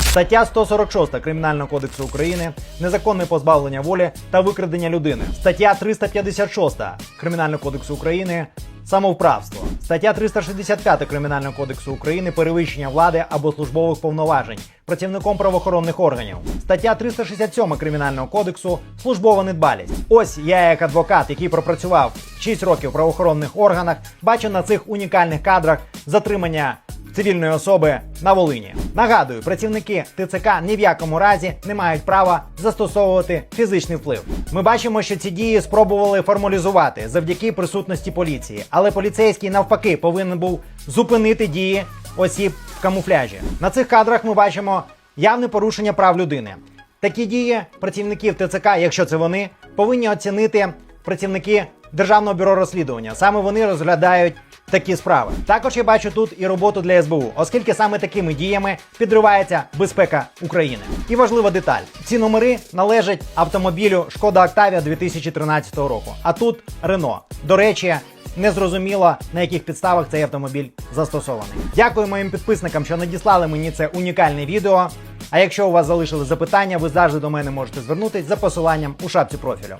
Стаття 146 Кримінального кодексу України незаконне позбавлення волі та викрадення людини. Стаття 356 Кримінального кодексу України самовправство. Стаття 365 Кримінального кодексу України перевищення влади або службових повноважень працівником правоохоронних органів. Стаття 367 Кримінального кодексу службова недбалість. Ось я, як адвокат, який пропрацював 6 років в правоохоронних органах, бачу на цих унікальних кадрах затримання цивільної особи на Волині. Нагадую, працівники ТЦК ні в якому разі не мають права застосовувати фізичний вплив. Ми бачимо, що ці дії спробували формалізувати завдяки присутності поліції, але поліцейський навпаки повинен був зупинити дії осіб в камуфляжі. На цих кадрах ми бачимо явне порушення прав людини. Такі дії працівників ТЦК, якщо це вони, повинні оцінити працівники Державного бюро розслідування. Саме вони розглядають такі справи. Також я бачу тут і роботу для СБУ, оскільки саме такими діями підривається безпека України. І важлива деталь: ці номери належать автомобілю Шкода Октавія 2013 року. А тут Рено. До речі. Не зрозуміло, на яких підставах цей автомобіль застосований. Дякую моїм підписникам, що надіслали мені це унікальне відео. А якщо у вас залишили запитання, ви завжди до мене можете звернутися за посиланням у шапці профілю.